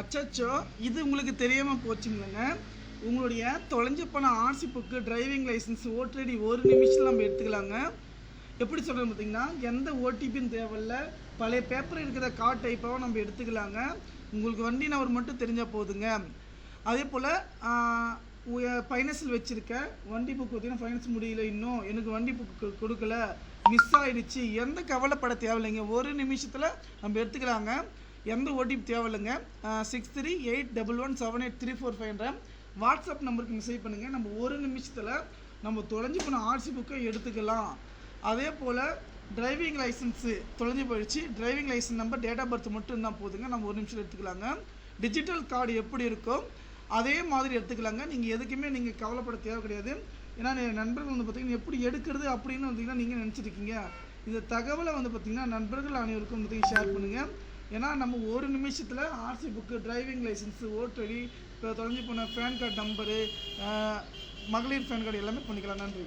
அச்சச்சோ இது உங்களுக்கு தெரியாமல் போச்சுங்களேங்க. உங்களுடைய தொலைஞ்சு போன ஆர்சி புக்கு டிரைவிங் லைசன்ஸ் ஓட்டரடி ஒரு நிமிஷத்தில் நம்ம எடுத்துக்கலாங்க. எப்படி சொல்கிறேன் பார்த்தீங்கன்னா எந்த ஓடிபியும் தேவையில்ல. பழைய பேப்பர் இருக்கிற கார்ட் டைப்பாகவும் நம்ம எடுத்துக்கலாங்க. உங்களுக்கு வண்டி நம்பர் மட்டும் தெரிஞ்சால் போதுங்க. அதே போல் ஃபைனான்ஸில் வச்சுருக்க வண்டி புக் பார்த்தீங்கன்னா ஃபைனான்ஸ் முடியல இன்னும். எனக்கு வண்டி புக்கு கொடுக்கல. மிஸ் ஆகிடுச்சு எந்த கவலைப்பட தேவையில்லைங்க. ஒரு நிமிஷத்தில் நம்ம எடுத்துக்கலாங்க. எந்த ஓடிபி தேவையில்லைங்க. Six three eight double one seven eight three four ஃபைவ்ன்ற WhatsApp நம்பருக்கு மெசேஜ் பண்ணுங்கள் நம்ம ஒரு நிமிஷத்தில் நம்ம தொலைஞ்சு போன ஆர்சி புக்கை எடுத்துக்கலாம். அதே போல் டிரைவிங் லைசன்ஸு தொலைஞ்சு போயிடுச்சு. Driving license number date of birth மட்டும் இருந்தால் போதுங்க. நம்ம ஒரு நிமிஷம் எடுத்துக்கலாங்க. டிஜிட்டல் கார்டு எப்படி இருக்கோ அதே மாதிரி எடுத்துக்கலாங்க. நீங்கள் எதுக்குமே நீங்கள் கவலைப்பட தேவை கிடையாது. ஏன்னா நண்பர்கள் வந்து பார்த்தீங்கன்னா எப்படி எடுக்கிறது அப்படின்னு வந்தீங்கன்னா நீங்கள் நினச்சிருக்கீங்க. இந்த தகவலை வந்து பார்த்தீங்கன்னா நண்பர்கள் அனைவருக்கும் வந்து ஷேர் பண்ணுங்கள் ஏன்னா நம்ம ஒரு நிமிஷத்தில் ஆர்சி புக்கு டிரைவிங் லைசன்ஸு ஓட்டடி இப்போ தொலைஞ்சு போன பேன் கார்டு நம்பரு மகளிர் பேன் கார்டு எல்லாமே பண்ணிக்கலாம். நன்றி.